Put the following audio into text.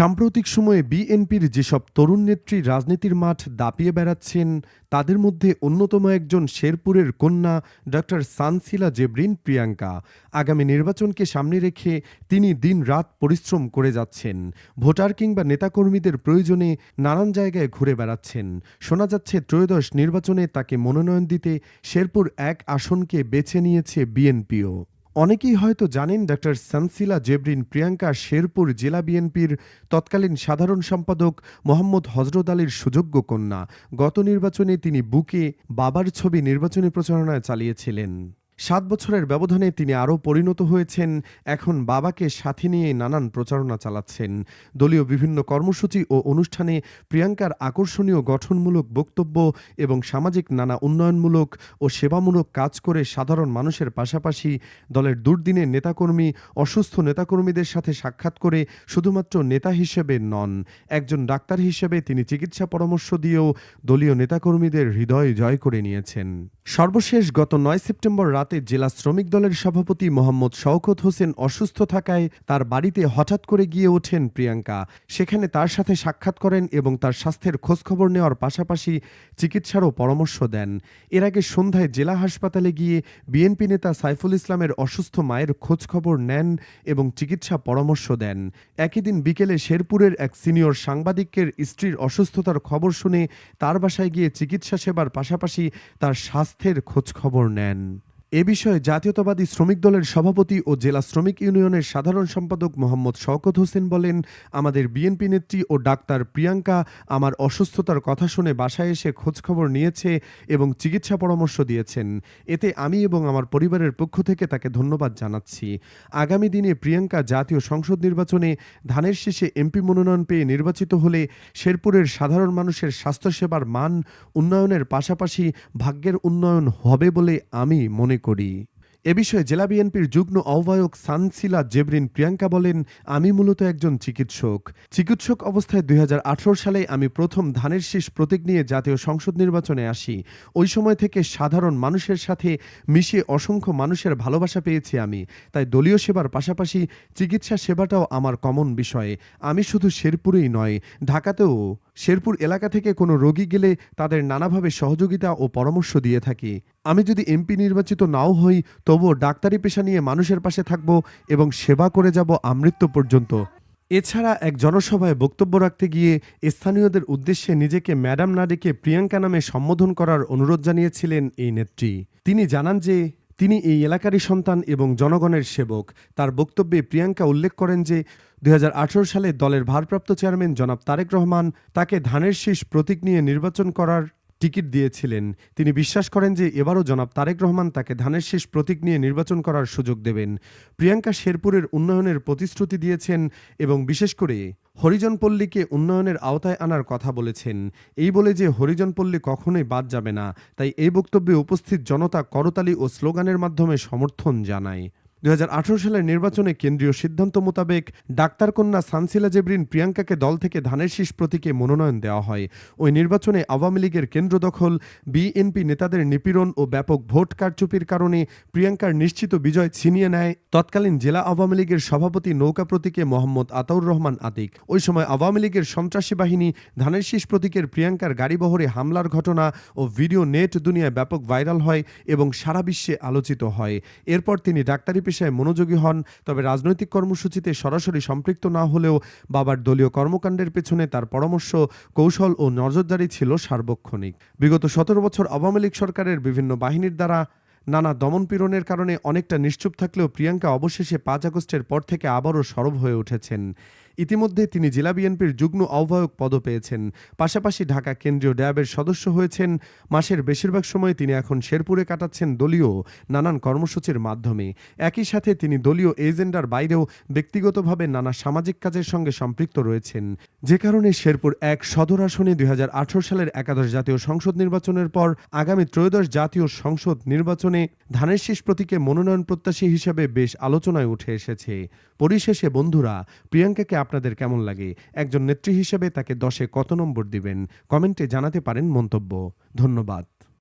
সাম্প্রতিক সময়ে বিএনপির যেসব তরুণ নেত্রী রাজনীতির মাঠ দাপিয়ে বেড়াচ্ছেন, তাদের মধ্যে অন্যতম একজন শেরপুরের কন্যা ডক্টর সানসিলা জেবরিন প্রিয়াঙ্কা। আগামী নির্বাচনকে সামনে রেখে তিনি দিন রাত পরিশ্রম করে যাচ্ছেন। ভোটার কিংবা নেতাকর্মীদের প্রয়োজনে নানান জায়গায় ঘুরে বেড়াচ্ছেন। শোনা যাচ্ছে, ত্রয়োদশ নির্বাচনে তাকে মনোনয়ন দিতে শেরপুর এক আসনকে বেছে নিয়েছে বিএনপিও। অনেকেই হয়তো জানেন ডক্টর সানসিলা জেবরিন প্রিয়াঙ্কা শেরপুর জেলা বিএনপির তৎকালীন সাধারণ সম্পাদক মোহাম্মদ হজরত আলীর সুযোগ্য কন্যা। গত নির্বাচনে তিনি বুকে বাবার ছবি নির্বাচনী প্রচারণায় চালিয়েছিলেন। সাত বছরের ব্যবধানে তিনি আরও পরিণত হয়েছেন। এখন বাবাকে সাথে নিয়ে নানান প্রচারণা চালাচ্ছেন। দলীয় বিভিন্ন কর্মসূচি ও অনুষ্ঠানে প্রিয়াঙ্কার আকর্ষণীয় গঠনমূলক বক্তব্য এবং সামাজিক নানা উন্নয়নমূলক ও সেবামূলক কাজ করে সাধারণ মানুষের পাশাপাশি দলের দুর্দিনের নেতাকর্মী, অসুস্থ নেতাকর্মীদের সাথে সাক্ষাৎ করে শুধুমাত্র নেতা হিসেবে নন, একজন ডাক্তার হিসেবে তিনি চিকিৎসা পরামর্শ দিয়েও দলীয় নেতাকর্মীদের হৃদয় জয় করে নিয়েছেন। সর্বশেষ গত নয় সেপ্টেম্বর রাতে জেলা শ্রমিক দলের সভাপতি মোহাম্মদ শওকত হোসেন অসুস্থ থাকায় তার বাড়িতে হঠাৎ করে গিয়ে ওঠেন প্রিয়াঙ্কা। সেখানে তার সাথে সাক্ষাৎ করেন এবং তার স্বাস্থ্যের খোঁজখবর নেওয়ার পাশাপাশি চিকিৎসারও পরামর্শ দেন। এর আগে সন্ধ্যায় জেলা হাসপাতালে গিয়ে বিএনপি নেতা সাইফুল ইসলামের অসুস্থ মায়ের খোঁজখবর নেন এবং চিকিৎসা পরামর্শ দেন। একই দিন বিকেলে শেরপুরের এক সিনিয়র সাংবাদিকের স্ত্রীর অসুস্থতার খবর শুনে তার বাসায় গিয়ে চিকিৎসা সেবার পাশাপাশি তার স্বাস্থ্যের খোঁজখবর নেন। এ বিষয়ে জাতীয়তাবাদী শ্রমিক দলের সভাপতি ও জেলা শ্রমিক ইউনিয়নের সাধারণ সম্পাদক মোহাম্মদ শওকত হোসেন বলেন, আমাদের বিএনপি নেত্রী ও ডাক্তার প্রিয়াঙ্কা আমার অসুস্থতার কথা শুনে বাসায় এসে খোঁজখবর নিয়েছে এবং চিকিৎসা পরামর্শ দিয়েছেন। এতে আমি এবং আমার পরিবারের পক্ষ থেকে তাকে ধন্যবাদ জানাচ্ছি। আগামী দিনে প্রিয়াঙ্কা জাতীয় সংসদ নির্বাচনে ধানের শীষে এমপি মনোনয়ন পেয়ে নির্বাচিত হলে শেরপুরের সাধারণ মানুষের স্বাস্থ্যসেবার মান উন্নয়নের পাশাপাশি ভাগ্যের উন্নয়ন হবে বলে আমি মনে করি। এ বিষয়ে জেলা বিএনপির যুগ্ম আহ্বায়ক সানসিলা জেবরিন প্রিয়াঙ্কা বলেন, আমি মূলত একজন চিকিৎসক। চিকিৎসক অবস্থায় দুই হাজার আঠারো সালে আমি প্রথম ধানের শীষ প্রতীক নিয়ে জাতীয় সংসদ নির্বাচনে আসি। ওই সময় থেকে সাধারণ মানুষের সাথে মিশে অসংখ্য মানুষের ভালোবাসা পেয়েছি আমি। তাই দলীয় সেবার পাশাপাশি চিকিৎসা সেবাটাও আমার কমন বিষয়। আমি শুধু শেরপুরেই নয়, ঢাকাতেও শেরপুর এলাকা থেকে কোনো রোগী গেলে তাদের নানাভাবে সহযোগিতা ও পরামর্শ দিয়ে থাকি। আমি যদি এমপি নির্বাচিত নাও হই, তবুও ডাক্তারি পেশা নিয়ে মানুষের পাশে থাকব এবং সেবা করে যাব আমৃত্যু পর্যন্ত। এছাড়া এক জনসভায় বক্তব্য রাখতে গিয়ে স্থানীয়দের উদ্দেশ্যে নিজেকে ম্যাডাম না ডেকে প্রিয়াঙ্কা নামে সম্বোধন করার অনুরোধ জানিয়েছিলেন এই নেত্রী। তিনি জানান যে তিনি এই এলাকারই সন্তান এবং জনগণের সেবক। তার বক্তব্যে প্রিয়াঙ্কা উল্লেখ করেন যে দু হাজার আঠেরো সালে দলের ভারপ্রাপ্ত চেয়ারম্যান জনাব তারেক রহমান তাকে ধানের শীষ প্রতীক নিয়ে নির্বাচন করার টিকিট দিয়েছিলেন। তিনি বিশ্বাস করেন যে এবারও জনাব তারেক রহমান তাকে ধানের শেষ প্রতীক নিয়ে নির্বাচন করার সুযোগ দেবেন। প্রিয়াঙ্কা শেরপুরের উন্নয়নের প্রতিশ্রুতি দিয়েছেন এবং বিশেষ করে হরিজনপল্লীকে উন্নয়নের আওতায় আনার কথা বলেছেন। এই বলে যে হরিজনপল্লী কখনোই বাদ যাবে না, তাই এই বক্তব্যে উপস্থিত জনতা করতালি ও স্লোগানের মাধ্যমে সমর্থন জানায়। দুই হাজার আঠেরো সালের নির্বাচনে কেন্দ্রীয় সিদ্ধান্ত মোতাবেক ডাক্তার কন্যা সানসিলা জেবরিন প্রিয়াঙ্কাকে দল থেকে ধানের শীষ প্রতীকে মনোনয়ন দেওয়া হয়। ওই নির্বাচনে আওয়ামী লীগের কেন্দ্র দখল, বিএনপি নেতাদের নিপীড়ন ও ব্যাপক ভোট কারচুপির কারণে প্রিয়াঙ্কার নিশ্চিত বিজয় ছিনিয়ে নেয়। তৎকালীন জেলা আওয়ামী লীগের সভাপতি নৌকা প্রতীকে মোহাম্মদ আতাউর রহমান আতিক। ওই সময় আওয়ামী লীগের সন্ত্রাসী বাহিনী ধানের শীষ প্রতীকের প্রিয়াঙ্কার গাড়িবহরে হামলার ঘটনা ও ভিডিও নেট দুনিয়ায় ব্যাপক ভাইরাল হয় এবং সারা বিশ্বে আলোচিত হয়। এরপর তিনি ডাক্তারি পেশায় মনোযোগী হন, তবে রাজনৈতিক কর্মসূচিতে সরাসরি সম্পৃক্ত না হলেও বাবার দলীয় কর্মকাণ্ডের পেছনে তার পরামর্শ, কৌশল ও নজরদারি ছিল সার্বক্ষণিক। বিগত সতেরো বছর আওয়ামী লীগ সরকারের বিভিন্ন বাহিনীর দ্বারা নানা দমনপীড়নের কারণে অনেকটা নিশ্চুপ থাকলেও প্রিয়াঙ্কা অবশেষে পাঁচ আগস্টের পর থেকে আবারও সরব হয়ে উঠেছেন। ইতিমধ্যে তিনি জেলা বিএনপির যুগ্ম আহ্বায়ক পদ পেয়েছেন। পাশাপাশি ঢাকা কেন্দ্রীয় ড্যাবের সদস্য হয়েছেন। মাসের বেশিরভাগ সময় তিনি এখন শেরপুরে কাটাচ্ছেন দলীয় নানান কর্মসূচির মাধ্যমে। একই সাথে তিনি দলীয় এজেন্ডার বাইরেও ব্যক্তিগতভাবে নানা সামাজিক কাজের সঙ্গে সম্পৃক্ত রয়েছেন। যে কারণে শেরপুর এক সদর আসনে দুই হাজার আঠেরো সালের একাদশ জাতীয় সংসদ নির্বাচনের পর আগামী ত্রয়োদশ জাতীয় সংসদ নির্বাচনে ধানের শীষ প্রতীকে মনোনয়ন প্রত্যাশী হিসেবে বেশ আলোচনায় উঠে এসেছে। পরিশেষে বন্ধুরা, প্রিয়াঙ্কাকে আপনাদের কেমন লাগে? একজন নেত্রী হিসেবে তাকে দশে কত নম্বর দিবেন? কমেন্টে জানাতে পারেন মন্তব্য। ধন্যবাদ।